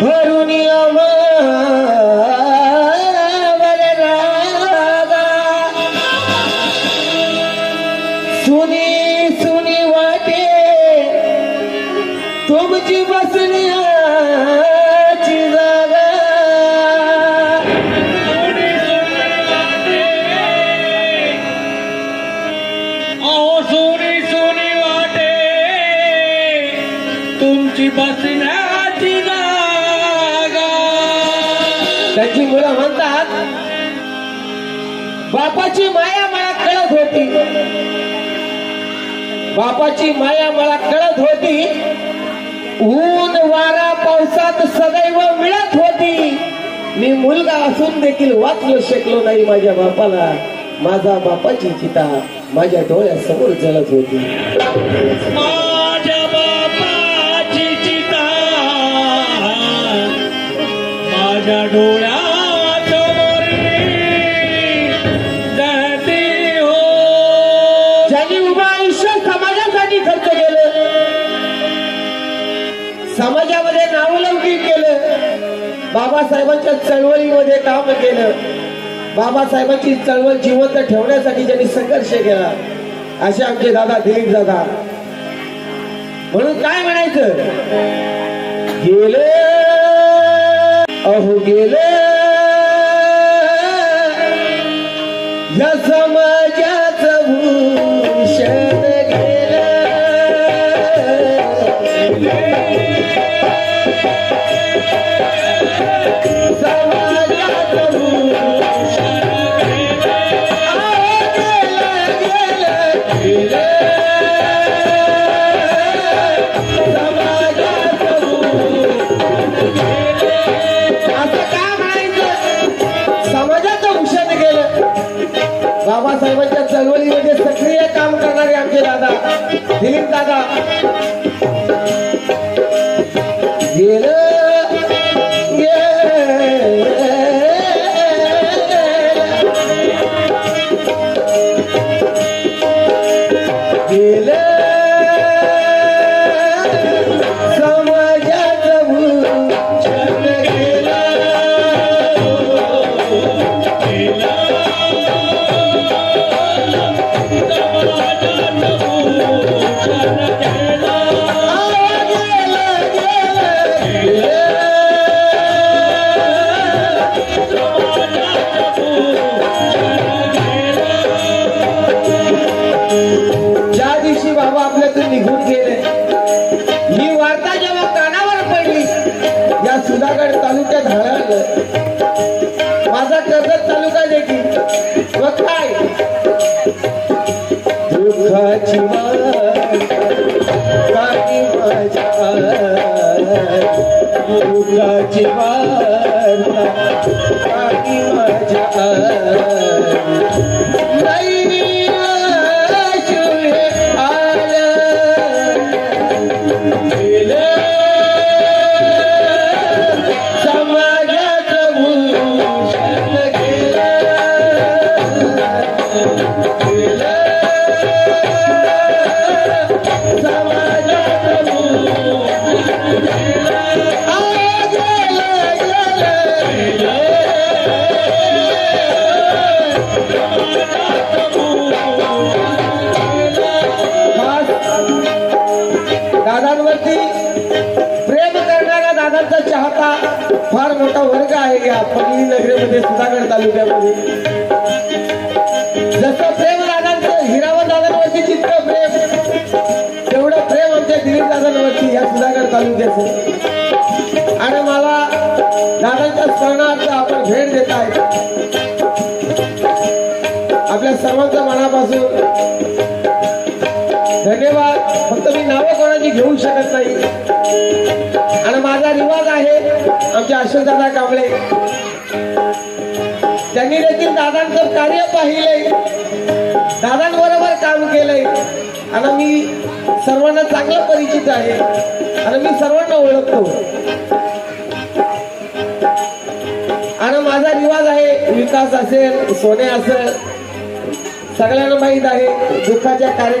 भरून सुनी सुनी वाटे तुमची बसली तुमची बसण्याची जागा. त्याची मुलं म्हणतात बापाची माया मला कळत होती. बापाची माया मला कळत होती. ऊन वारा पावसात सदैव मिळत होती. मी मुलगा असून देखील वाचलो शकलो नाही माझ्या बापाला. माझा बापाची चिता माझ्या डोळ्यासमोर जळत होती. समाजामध्ये नावलौकिक केलं बाबासाहेबांच्या चळवळीमध्ये काम केलं बाबासाहेबांची चळवळ जिवंत ठेवण्यासाठी ज्यांनी संघर्ष केला असे आमचे दादा दिलीप दादा. म्हणून काय म्हणायचं? गेले अहो गेले या समाजाचं बाबासाहेबांच्या चळवळीमध्ये सक्रिय काम करणारे आमचे दादा दिलीप दादा. दुःखाची काही माझ्या दुःखाची वार्ता माझ्या करणारा चाहता फार मोठा वर्ग आहे या पगली नगरीमध्ये सुधागड तालुक्यामध्ये. जसं प्रेम दादांचं हिरावं दादांवरती चित्र प्रेम तेवढं प्रेम आमच्या दिलीप दादांवरती या सुधागड तालुक्याचं. आणि मला दादांच्या स्मरणार्थ आपण भेट देत आहे आपल्या सर्वांच्या मनापासून घेऊ शकत नाही. आणि माझा रिवाज आहे आमचे अशोकदादा कांबळे. त्यांनी देखील दादांचं कार्य पाहिलंय. दादांबरोबर काम केलंय. आणि मी सर्वांना चांगलं परिचित आहे. आणि मी सर्वांना ओळखतो. आणि माझा रिवाज आहे विकास असेल सोने असेल सगळ्यांना माहीत आहे दुःखाच्या कार्य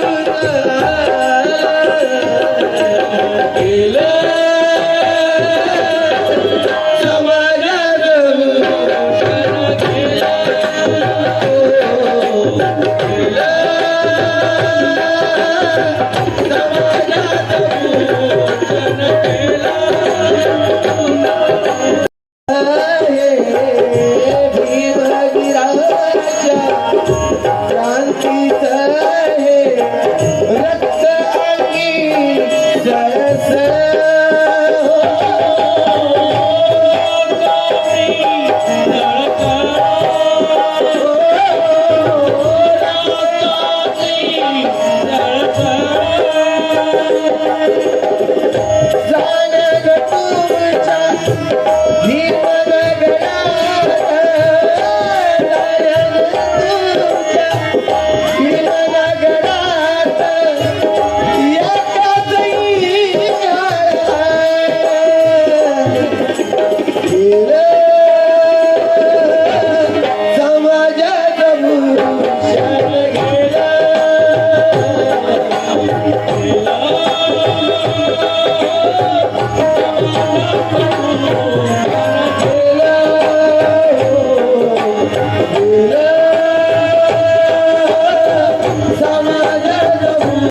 Come on.